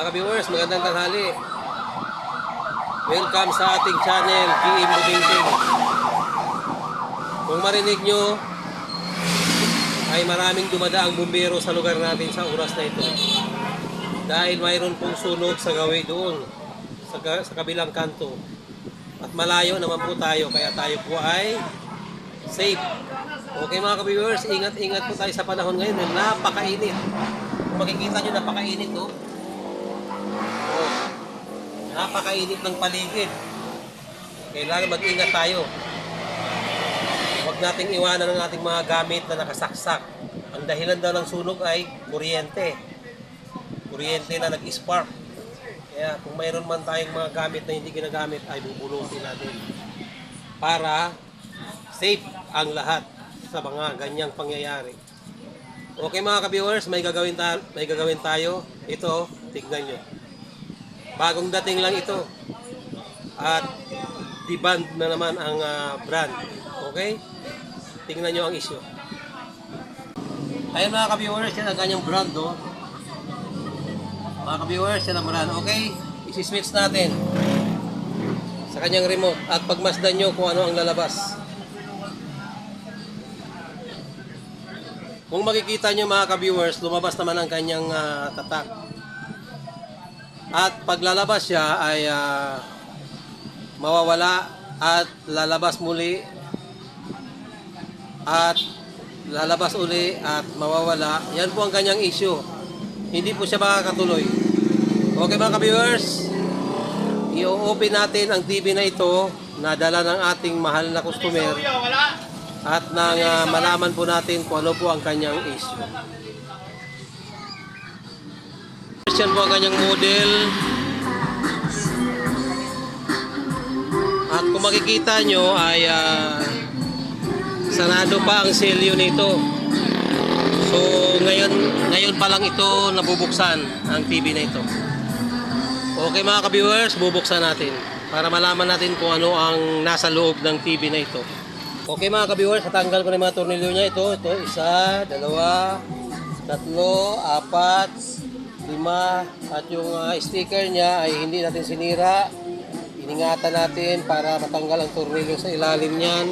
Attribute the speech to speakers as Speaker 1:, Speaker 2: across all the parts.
Speaker 1: Mga ka-viewers, magandang tanghali. Welcome sa ating channel, PM Budingting. Kung marinig nyo, ay maraming dumadaang bumbero sa lugar natin sa oras na ito. Dahil mayroon pong sunog sa gawi doon, sa, sa kabilang kanto. At malayo naman po tayo, kaya tayo po ay safe. Okay mga ka-viewers, ingat-ingat po tayo sa panahon ngayon. Napakainit. Kung makikita nyo, napakainit. Oh. Napakainit ng paligid. Kailangan mag-ingat tayo. Huwag nating iwanan ang ating mga gamit na nakasaksak. Ang dahilan daw ng sunog ay kuryente. Kuryente na nag-spark. Kaya kung mayroon man tayong mga gamit na hindi ginagamit ay bubulutin natin. Para safe ang lahat sa mga ganyang pangyayari. Okay mga ka-viewers, may gagawin, ta- may gagawin tayo. Ito, tignan nyo. Bagong dating lang ito. At deband na naman ang ah, brand. Okay? Tingnan nyo ang issue. Ayun mga ka-viewers, yan ang kanyang brand, no? Mga ka-viewers, yan ang brand. Okay? Isi-switch natin sa kanyang remote at pagmasdan nyo kung ano ang lalabas. Kung makikita nyo mga ka-viewers, lumabas naman ang kanyang ah, tatak. At paglalabas siya ay ah, mawawala at lalabas muli at lalabas uli at mawawala. Yan po ang kanyang issue. Hindi po siya makakatuloy. Okay mga ka-viewers, i-open natin ang TV na ito na dala ng ating mahal na customer at nang ah, malaman po natin kung ano po ang kanyang issue. Yan po ang kanyang model. At kung makikita nyo ay ah, sarado pa ang selyo nito. So ngayon, ngayon pa lang ito nabubuksan ang TV na ito. Okay mga ka-viewers, bubuksan natin para malaman natin kung ano ang nasa loob ng TV na ito. Okay mga ka-viewers, tatanggal ko na mga tornilyo niya. Ito, ito, isa, dalawa, tatlo, apat, lima, at yung ah, sticker niya ay hindi natin sinira. Iningatan natin para matanggal ang tornilyo sa ilalim niyan.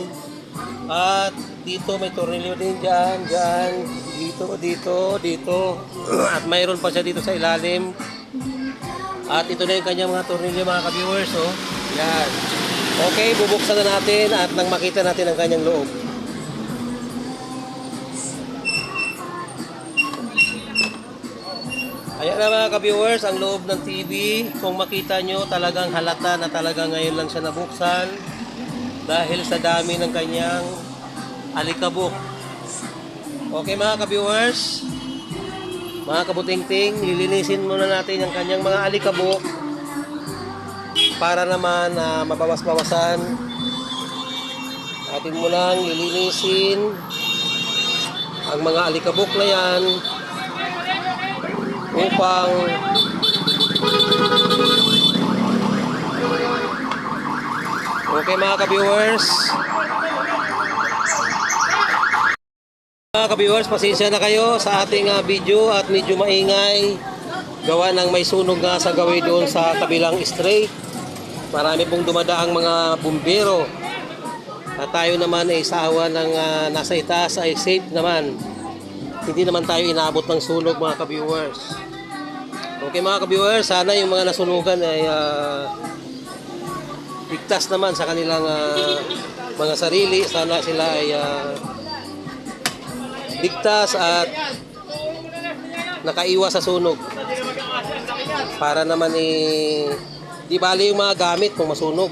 Speaker 1: At dito may tornilyo din dyan, dyan, dito, dito, dito. At mayroon pa siya dito sa ilalim. At ito na yung kanyang mga tornilyo mga ka-viewers. Oh. Yan. Okay, bubuksan na natin at nang makita natin ang kanyang loob. Ayan na mga ka-viewers, ang loob ng TV. Kung makita nyo, talagang halata na talaga ngayon lang siya nabuksan dahil sa dami ng kanyang alikabok. Okay mga ka-viewers, mga kabutingting, lilinisin muna natin ang kanyang mga alikabok para naman na mabawas-bawasan. Atin mo lang lilinisin ang mga alikabok na yan upang Okay mga ka-viewers. Mga ka-viewers, pasensya na kayo sa ating ah, video at medyo maingay. Gawa ng may sunog nga sa gawin doon sa kabilang street. Marami pong dumadaang mga bumbero. At tayo naman ay sawa ng ah, nasa itaas ay safe naman hindi naman tayo inabot ng sunog mga ka-viewers. Okay mga ka-viewers sana yung mga nasunugan ay ah, ligtas naman sa kanilang ah, mga sarili. Sana sila ay ah, ligtas at nakaiwas sa sunog. Para naman eh di bali yung mga gamit kung masunog.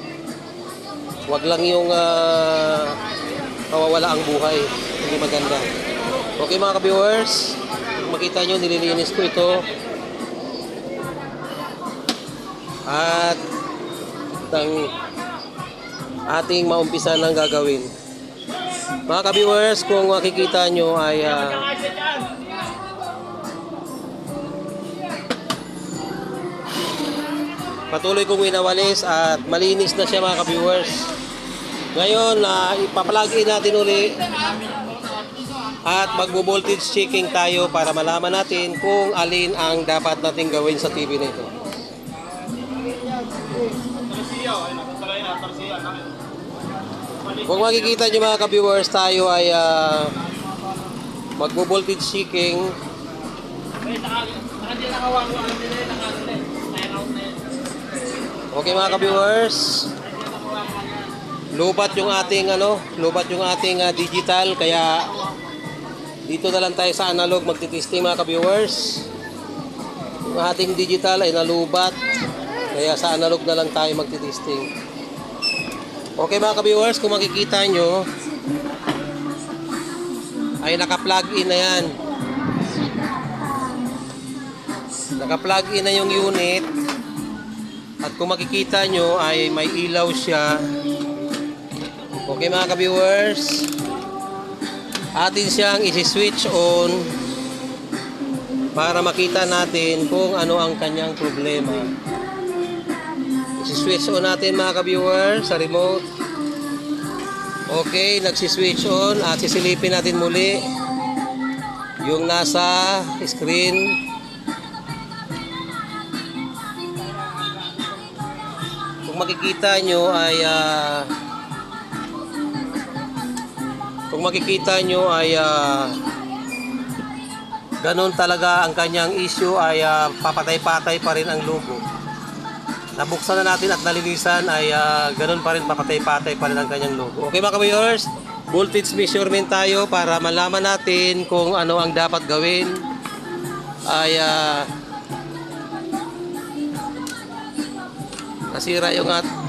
Speaker 1: Wag lang yung ah, mawawala ang buhay. Hindi maganda okay mga ka-viewers kung makita nyo nililinis ko ito. At ang ating maumpisa ng gagawin. Mga ka-viewers kung makikita nyo ay ah, patuloy kong winawalis at malinis na siya mga ka-viewers. Ngayon, uh, ipaplug in natin uli At magbo-voltage checking tayo para malaman natin kung alin ang dapat nating gawin sa TV na ito. Kung makikita nyo mga ka-viewers, tayo ay ah, magbo-voltage checking Okay mga ka-viewers, lubat yung ating ano, lubat yung ating ah, digital kaya dito na lang tayo sa analog magti-testing mga ka-viewers. Yung ating digital ay nalubat kaya sa analog na lang tayo magti-testing. Okay mga ka-viewers, kung makikita nyo ay naka-plug in na yan. Naka-plug in na yung unit. At kung makikita nyo ay may ilaw siya. Okay mga ka-viewers. Atin siyang isi-switch on para makita natin kung ano ang kanyang problema. Isi-switch on natin mga ka-viewers sa remote. Okay, nagsi-switch on at sisilipin natin muli yung nasa screen kung makikita nyo ay ah, kung makikita nyo ay ah, ganun talaga ang kanyang issue ay ah, papatay-patay pa rin ang logo. Nabuksan na natin at nalinisan ay ah, ganun pa rin papatay-patay pa rin ang kanyang logo. Okay mga viewers voltage measurement tayo para malaman natin kung ano ang dapat gawin. Ay ah, nasira yung at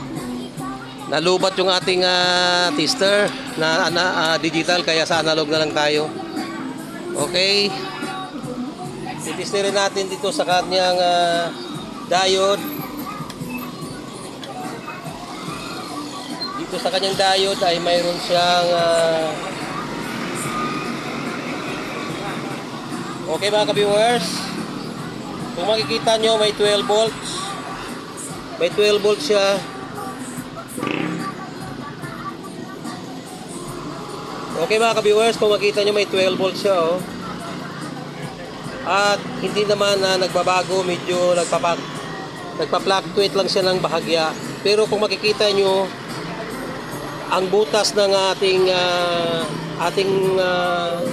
Speaker 1: nalubat yung ating ah, tester na, ah, digital kaya sa analog na lang tayo. Okay. Titisterin natin dito sa kanyang ah, diode. Dito sa kanyang diode ay mayroon siyang ah, okay mga ka-viewers. Kung makikita nyo may 12 volts. May 12 volts siya. Okay mga ka-viewers, kung makita nyo may 12 volts siya oh. At hindi naman na nagbabago, medyo nagpapak nagpa-fluctuate lang siya ng bahagya. Pero kung makikita nyo ang butas ng ating ah, ating ah,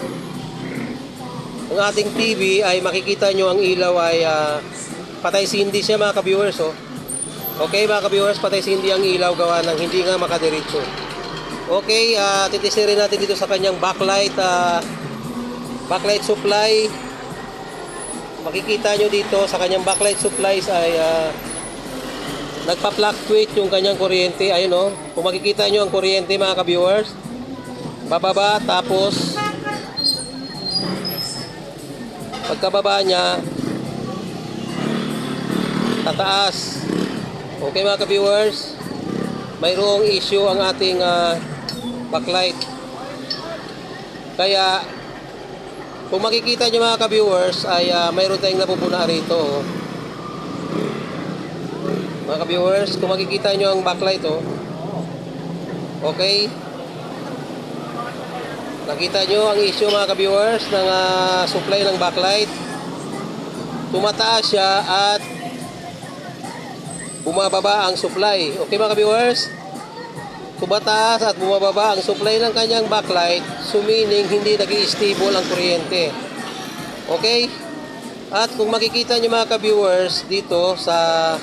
Speaker 1: ang ating TV ay makikita nyo ang ilaw ay ah, patay sindi siya mga ka-viewers oh. Okay mga ka-viewers, patay si hindi ang ilaw gawa ng hindi nga makadiretso. Okay, uh, titisirin natin dito sa kanyang backlight, ah, backlight supply. Makikita nyo dito sa kanyang backlight supplies ay ah, nagpa-fluctuate yung kanyang kuryente. Ayun oh, kung makikita nyo ang kuryente mga ka-viewers, bababa tapos pagkababa niya tataas Okay mga ka-viewers, mayroong issue ang ating ah, backlight. Kaya, kung makikita nyo mga ka-viewers, ay ah, mayroon tayong napupuna rito. Mga ka-viewers, kung makikita nyo ang backlight, oh. okay. Nakita nyo ang issue mga ka-viewers ng ah, supply ng backlight. Tumataas siya at bumababa ang supply. Okay mga viewers? Tumataas at bumababa ang supply ng kanyang backlight, so meaning hindi nag stable ang kuryente. Okay? At kung makikita niyo mga ka-viewers dito sa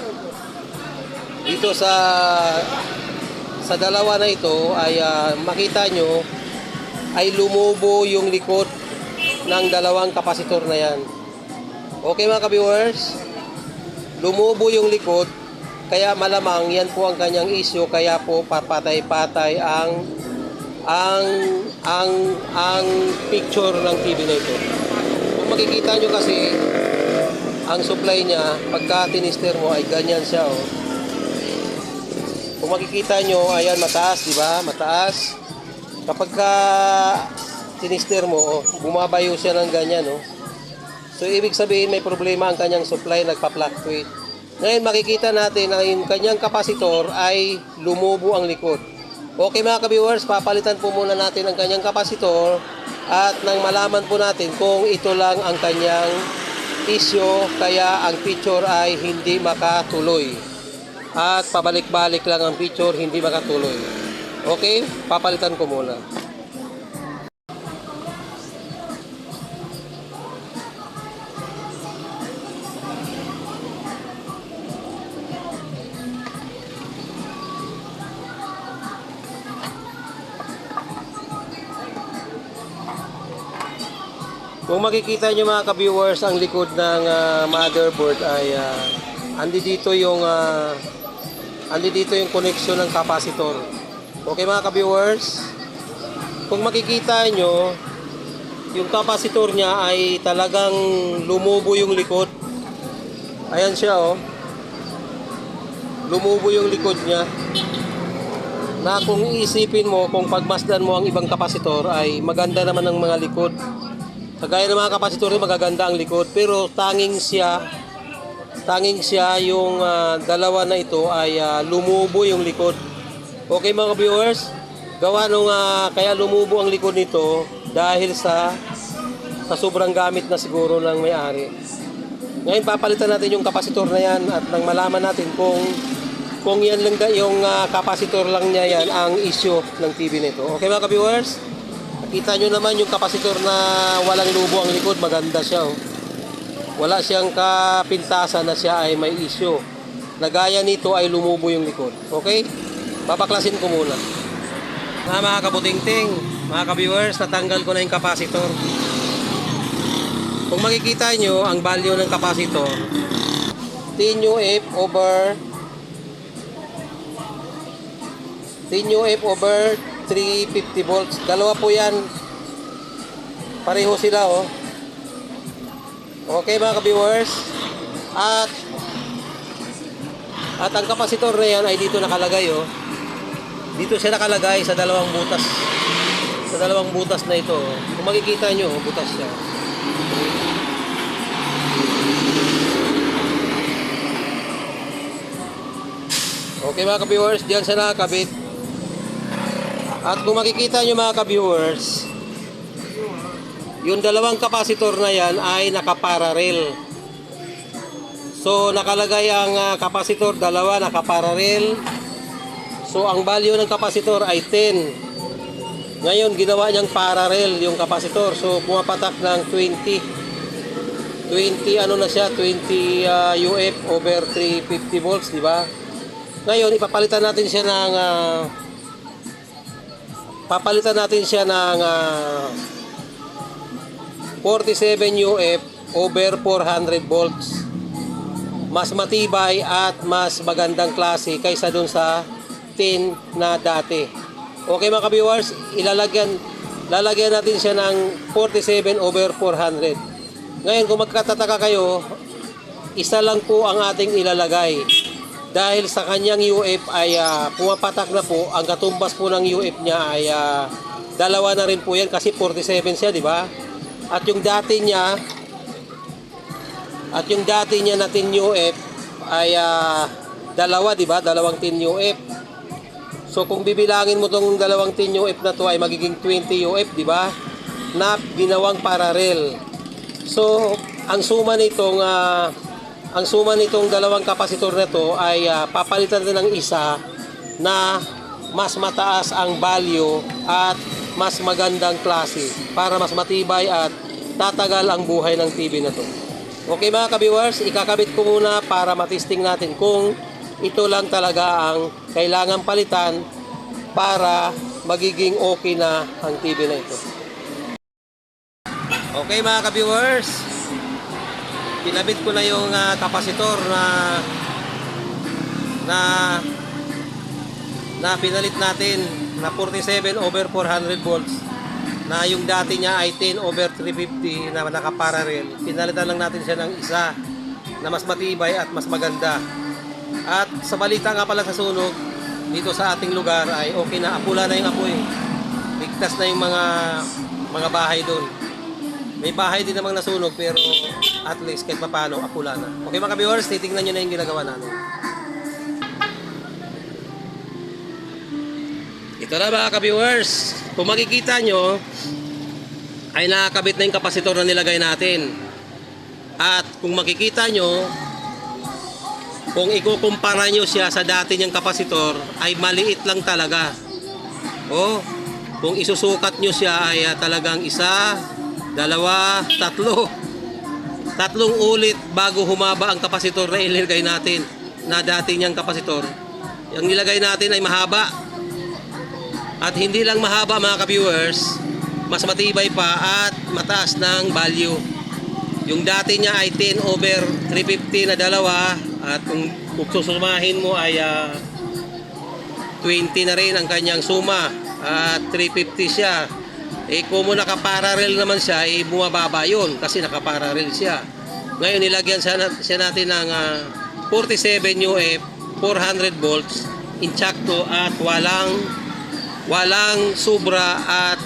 Speaker 1: dito sa sa dalawa na ito ay ah, makita nyo ay lumubo yung likod ng dalawang kapasitor na yan. Okay mga ka-viewers? Lumubo yung likod kaya malamang yan po ang kanyang issue kaya po papatay-patay ang ang ang ang picture ng TV na ito. Kung makikita nyo kasi ang supply niya pagka tinister mo ay ganyan siya oh. Kung makikita nyo ayan mataas di ba? Mataas. Kapag ka tinister mo oh, bumabayo siya ng ganyan oh. So ibig sabihin may problema ang kanyang supply nagpa-fluctuate. Ngayon makikita natin na yung kanyang kapasitor ay lumubo ang likod. Okay mga ka-viewers, papalitan po muna natin ang kanyang kapasitor At nang malaman po natin kung ito lang ang kanyang issue, kaya ang picture ay hindi makatuloy. At pabalik-balik lang ang picture, hindi makatuloy. Okay, papalitan ko muna. Kung makikita nyo mga ka-viewers, ang likod ng ah, motherboard ay ah, andi dito yung ah, andi dito yung connection ng capacitor. Okay mga ka-viewers? Kung makikita nyo, yung capacitor niya ay talagang lumubo yung likod. Ayan siya oh. Lumubo yung likod niya. Na kung iisipin mo, kung pagmasdan mo ang ibang kapasitor ay maganda naman ang mga likod. Kagaya ng mga kapasitor magaganda ang likod pero tanging siya tanging siya yung ah, dalawa na ito ay ah, lumubo yung likod. Okay mga viewers, gawa nung ah, kaya lumubo ang likod nito dahil sa sa sobrang gamit na siguro ng may-ari. Ngayon papalitan natin yung kapasitor na yan at nang malaman natin kung kung yan lang yung ah, kapasitor lang niya yan ang issue ng TV nito. Okay mga viewers? Kita nyo naman yung kapasitor na walang lubo ang likod, maganda siya. Oh. Wala siyang kapintasan na siya ay may issue. Nagaya nito ay lumubo yung likod. Okay? Papaklasin ko muna. Na mga kabutingting, mga ka-viewers, natanggal ko na yung kapasitor. Kung makikita nyo, ang value ng kapasitor, TNUF over TNUF over 350 volts. Dalawa po yan. Pareho sila oh. Okay mga ka-viewers. At at ang kapasitor na yan ay dito nakalagay oh. Dito siya nakalagay sa dalawang butas. Sa dalawang butas na ito. oh. Kung makikita nyo, oh, butas siya. Okay mga ka-viewers, diyan siya nakakabit. At kung makikita nyo mga ka-viewers, yung dalawang kapasitor na yan ay nakapararel. So nakalagay ang ah, kapasitor, dalawa nakapararel. So ang value ng kapasitor ay 10. Ngayon ginawa niyang parallel yung kapasitor. So pumapatak ng 20. 20 ano na siya, 20 ah, UF over 350 volts, di ba? Ngayon ipapalitan natin siya ng ah, papalitan natin siya ng ah, 47 UF over 400 volts. Mas matibay at mas magandang klase kaysa dun sa tin na dati. Okay mga ka-viewers, ilalagyan lalagyan natin siya ng 47 over 400. Ngayon kung magkatataka kayo, isa lang po ang ating ilalagay. Dahil sa kanyang UF ay ah, pumapatak na po, ang katumbas po ng UF niya ay ah, dalawa na rin po yan kasi 47 siya, di ba? At yung dati niya at yung dati niya na tin UF ay ah, dalawa, di ba? Dalawang tin UF. So kung bibilangin mo tong dalawang tin UF na to ay magiging 20 UF, di ba? Na ginawang parallel. So ang suma nitong ah, ang suma nitong dalawang kapasitor na to ay ah, papalitan din ng isa na mas mataas ang value at mas magandang klase para mas matibay at tatagal ang buhay ng TV na to. Okay mga ka-viewers, ikakabit ko muna para matisting natin kung ito lang talaga ang kailangan palitan para magiging okay na ang TV na ito. Okay mga ka-viewers, kinabit ko na yung ah, kapasitor na na na pinalit natin na 47 over 400 volts na yung dati niya ay 10 over 350 na nakaparallel. Pinalitan lang natin siya ng isa na mas matibay at mas maganda. At sa balita nga pala sa sunog, dito sa ating lugar ay okay na, apula na yung apoy. Ligtas na yung mga mga bahay doon. May bahay din namang nasunog pero at least kahit paano apula na. Okay mga viewers, titingnan nyo na yung ginagawa namin. Ito na mga ka-viewers. Kung makikita nyo, ay nakakabit na yung kapasitor na nilagay natin. At kung makikita nyo, kung ikukumpara nyo siya sa dati niyang kapasitor, ay maliit lang talaga. O, kung isusukat nyo siya ay ah, talagang isa, dalawa, tatlo. Tatlong ulit bago humaba ang kapasitor na ilagay natin na dati niyang kapasitor. Yung nilagay natin ay mahaba. At hindi lang mahaba mga ka-viewers, mas matibay pa at mataas ng value. Yung dati niya ay 10 over 350 na dalawa at kung, susumahin mo ay ah, 20 na rin ang kanyang suma at 350 siya. Eh kung mo nakaparallel naman siya, eh bumababa yun kasi nakaparallel siya. Ngayon nilagyan siya, siya natin ng ah, 47 UF, 400 volts, inchakto at walang walang sobra at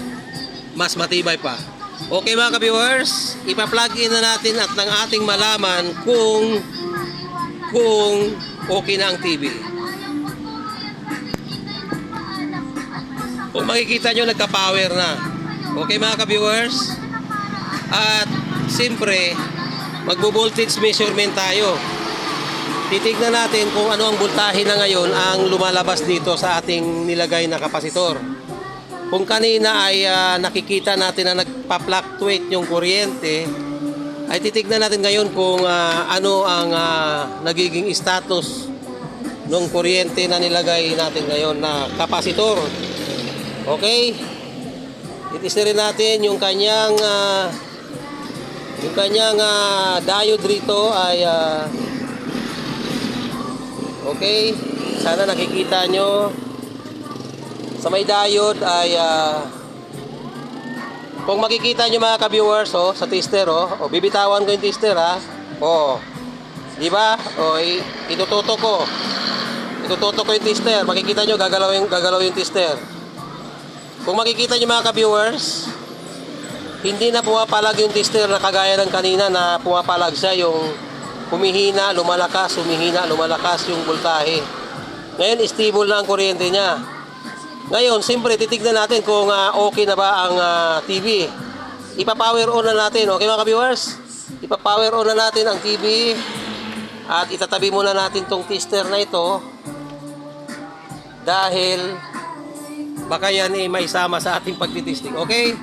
Speaker 1: mas matibay pa. Okay mga ka-viewers, ipa-plug in na natin at ng ating malaman kung kung okay na ang TV. Kung makikita nyo, nagka-power na. Okay mga ka-viewers? At siyempre, magbo-voltage measurement tayo. Titignan natin kung ano ang voltahe na ngayon ang lumalabas dito sa ating nilagay na kapasitor. Kung kanina ay ah, nakikita natin na nagpa-fluctuate yung kuryente, ay titignan natin ngayon kung ah, ano ang ah, nagiging status ng kuryente na nilagay natin ngayon na kapasitor. Okay? Itestin rin natin yung kanyang ah, yung kanyang ah, diode rito ay ah, Okay? Sana nakikita nyo. Sa may diode ay ah, kung makikita nyo mga ka-viewers oh, sa tester oh, oh, bibitawan ko yung tester ha. Oh. Di ba? Oh, i- itututok ko. Itututok ko yung tester. Makikita nyo gagalaw yung gagalaw yung tester. Kung makikita nyo mga ka-viewers, hindi na pumapalag yung tester na kagaya ng kanina na pumapalag siya yung humihina, lumalakas, humihina, lumalakas yung voltahe. Ngayon, stable na ang kuryente niya. Ngayon, siyempre, titignan natin kung ah, okay na ba ang ah, TV. Ipa-power on na natin, okay mga ka-viewers? Ipa-power on na natin ang TV. At itatabi muna natin tong tester na ito. Dahil baka yan ay maisama sa ating pagtitesting. Okay?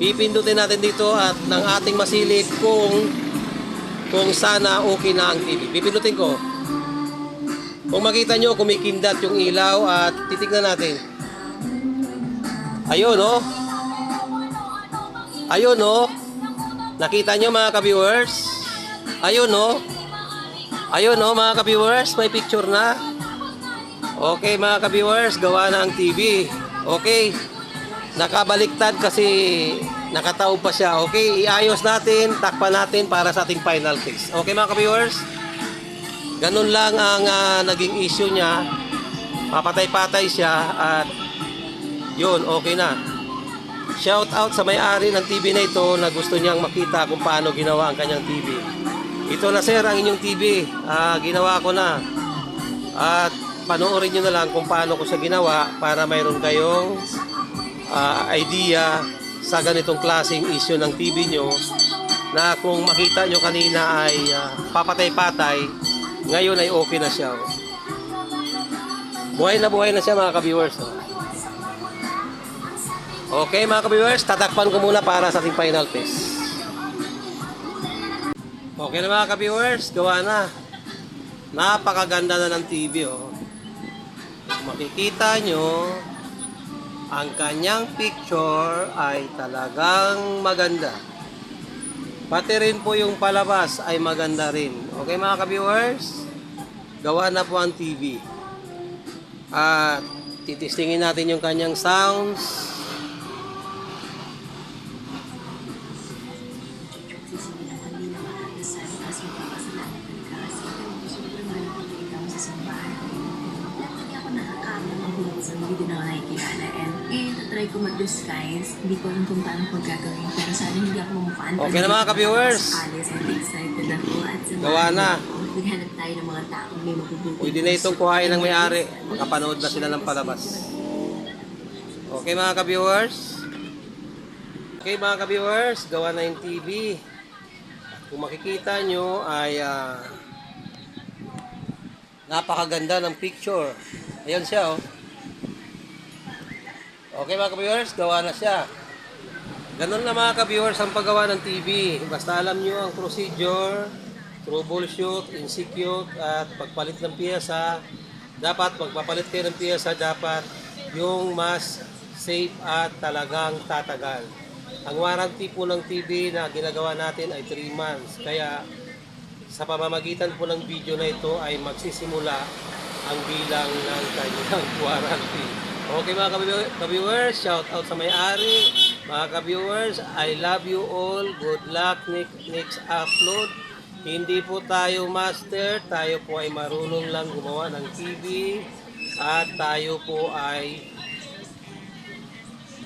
Speaker 1: Pipindutin natin dito at ng ating masilip kung kung sana okay na ang TV. Pipindutin ko. Kung makita nyo, kumikindat yung ilaw at titignan natin. Ayun, oh. Ayun, oh. Nakita nyo mga ka-viewers? Ayun, oh. Ayun, oh, mga ka-viewers. May picture na. Okay, mga ka-viewers. Gawa na ang TV. Okay. Nakabaliktad kasi nakataob pa siya. Okay, iayos natin, takpan natin para sa ating final test. Okay mga ka-viewers? Ganun lang ang ah, naging issue niya. Papatay-patay siya at yun, okay na. Shout out sa may-ari ng TV na ito na gusto niyang makita kung paano ginawa ang kanyang TV. Ito na sir ang inyong TV. Ah, ginawa ko na. At panoorin nyo na lang kung paano ko siya ginawa para mayroon kayong ah, idea sa ganitong klaseng issue ng TV nyo na kung makita nyo kanina ay ah, papatay-patay ngayon ay okay na siya oh. buhay na buhay na siya mga ka-viewers oh. okay mga ka-viewers tatakpan ko muna para sa ating final test okay na mga ka-viewers gawa na napakaganda na ng TV oh. Makikita nyo ang kanyang picture ay talagang maganda. Pati rin po yung palabas ay maganda rin. Okay mga ka-viewers? Gawa na po ang TV. At titistingin natin yung kanyang sounds.
Speaker 2: Kung paano ko gagawin pero sana hindi ako mamukhaan
Speaker 1: Okay na mga ka-viewers. Gawa na.
Speaker 2: maghanap tayo ng mga taong may mabubuti
Speaker 1: Pwede na itong kuhain ng may-ari. Makapanood na sila ng palabas. Okay mga ka-viewers? Okay mga ka-viewers, gawa na yung TV. Kung makikita nyo ay ah, napakaganda ng picture. Ayan siya oh. Okay mga ka-viewers, gawa na siya. Ganun na mga ka-viewers ang paggawa ng TV. Basta alam nyo ang procedure, troubleshoot, insecure, at pagpalit ng piyesa. Dapat magpapalit kayo ng piyesa, dapat yung mas safe at talagang tatagal. Ang warranty po ng TV na ginagawa natin ay 3 months. Kaya sa pamamagitan po ng video na ito ay magsisimula ang bilang ng kanyang warranty. Okay mga ka-viewers, shout out sa may-ari. Mga ka-viewers, I love you all. Good luck next, next upload. Hindi po tayo master, tayo po ay marunong lang gumawa ng TV at tayo po ay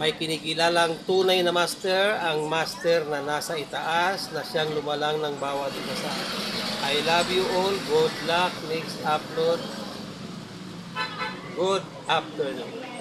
Speaker 1: may kinikilalang tunay na master, ang master na nasa itaas na siyang lumalang ng bawat isa. I love you all. Good luck next upload. Good afternoon.